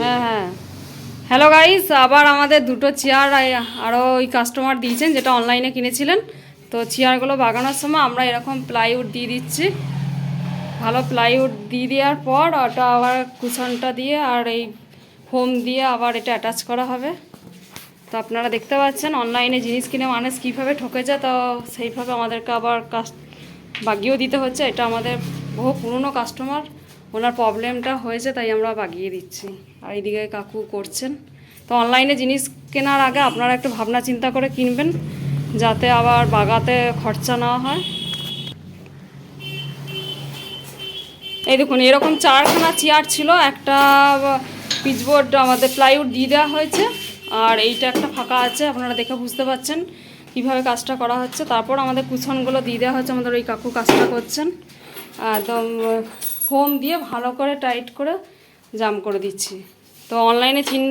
হ্যাঁ হ্যাঁ। Hello guys আবার আমাদের দুটো চেয়ার আরও ওই কাস্টমার দিয়েছেন, যেটা অনলাইনে কিনেছিলেন। তো চেয়ারগুলো বাগানোর সময় আমরা এরকম প্লাইউড দিয়ে দিচ্ছি। ভালো প্লাইউড দিয়ে দেওয়ার পর ওটা আবার কুশনটা দিয়ে আর এই ফোম দিয়ে আবার এটা অ্যাটাচ করা হবে। তো আপনারা দেখতে পাচ্ছেন অনলাইনে জিনিস কিনে মানুষ কীভাবে ঠকে যায়, তো সেইভাবে আমাদেরকে আবার কাস্ট বাগিয়েও দিতে হচ্ছে। এটা আমাদের বহু পুরনো কাস্টমার ওনার প্রবলেমটা হয়েছে, তাই আমরা বাগিয়ে দিচ্ছি। আর এইদিকে কাকু করছেন। তো অনলাইনে জিনিস কেনার আগে আপনারা একটু ভাবনা চিন্তা করে কিনবেন, যাতে আবার বাগাতে খরচা না হয়। এই দেখুন, এরকম চারখানা চেয়ার ছিল, একটা পিচবোর্ড আমাদের প্লাইউড দিয়ে দেওয়া হয়েছে, আর এইটা একটা ফাঁকা আছে, আপনারা দেখে বুঝতে পারছেন কীভাবে কাজটা করা হচ্ছে। তারপর আমাদের কুশনগুলো দিয়ে দেওয়া হচ্ছে আমাদের ওই কাকু কাজটা করছেন। একদম ফোম দিয়ে ভালো করে টাইট করে জাম করে দিচ্ছি। তো অনলাইনে চিন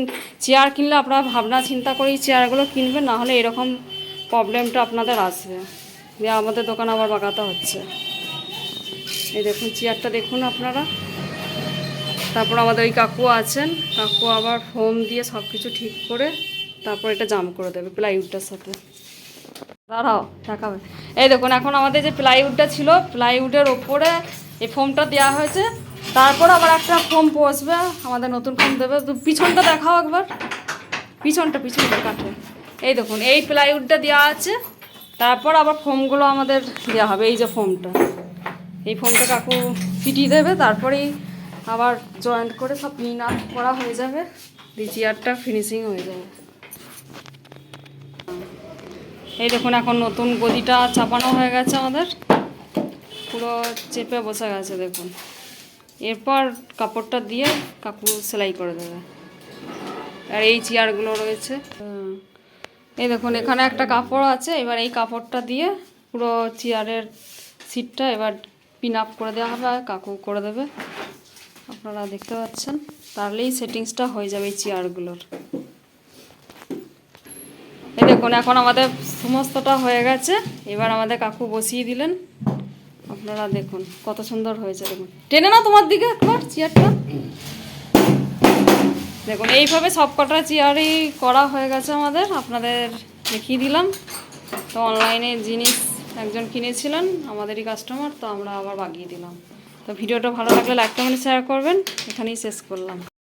চেয়ার কিনলে আপনারা ভাবনা চিন্তা করেই চেয়ারগুলো কিনবেন, না হলে এরকম প্রবলেমটা আপনাদের আসবে। যে আমাদের দোকান আবার বাগাতে হচ্ছে। এই দেখুন, চেয়ারটা দেখুন আপনারা। তারপর আমাদের ওই কাকু আছেন। কাকু আবার ফোম দিয়ে সব কিছু ঠিক করে তারপর এটা জাম করে দেবে প্লাইউডটার সাথে। দাঁড়াও, দেখাবে। এই দেখুন, এখন আমাদের যে প্লাইউডটা ছিল, প্লাইউডের ওপরে এই ফোমটা দেওয়া হয়েছে। তারপর আবার একটা ফোম বসবে, আমাদের নতুন ফোম দেবে। তো পিছনটা দেখাও একবার। পিছনটা পিছনটা কাঠে এই দেখুন, এই প্লাইউডটা দেওয়া আছে। তারপর আবার ফোমগুলো আমাদের দেওয়া হবে। এই যে ফোমটা এই ফোমটা কাকু ফিটিয়ে দেবে। তারপরেই আবার জয়েন্ট করে সব পিন আপ করা হয়ে যাবে। দিয়ে চেয়ারটা ফিনিশিং হয়ে যাবে। এই দেখুন, এখন নতুন গদিটা চাপানো হয়ে গেছে আমাদের। পুরো চেপে বসে গেছে, দেখুন। এরপর কাপড়টা দিয়ে কাকু সেলাই করে দেবে। আর এই চেয়ারগুলো রয়েছে। এই দেখুন, এখানে একটা কাপড় আছে। এবার এই কাপড়টা দিয়ে পুরো চেয়ারের সিটটা এবার পিন আপ করে দেওয়া হবে, আর কাকু করে দেবে। আপনারা দেখতে পাচ্ছেন, তাহলেই সেটিংসটা হয়ে যাবে এই চেয়ারগুলোর। এই দেখুন, এখন আমাদের সমস্তটা হয়ে গেছে। এবার আমাদের কাকু বসিয়ে দিলেন। আপনারা দেখুন, কত সুন্দর হয়েছে দেখুন। টেনে না তোমার দিকে একবার চেয়ারটা। দেখুন, এইভাবে সব কটা চেয়ারই করা হয়ে গেছে আমাদের। আপনাদের দেখিয়ে দিলাম। তো অনলাইনে জিনিস একজন কিনেছিলেন, আমাদেরই কাস্টমার তো আমরা আবার বাগিয়ে দিলাম। তো ভিডিওটা ভালো লাগলে লাইক কমেন্ট শেয়ার করবেন। এখানেই শেষ করলাম।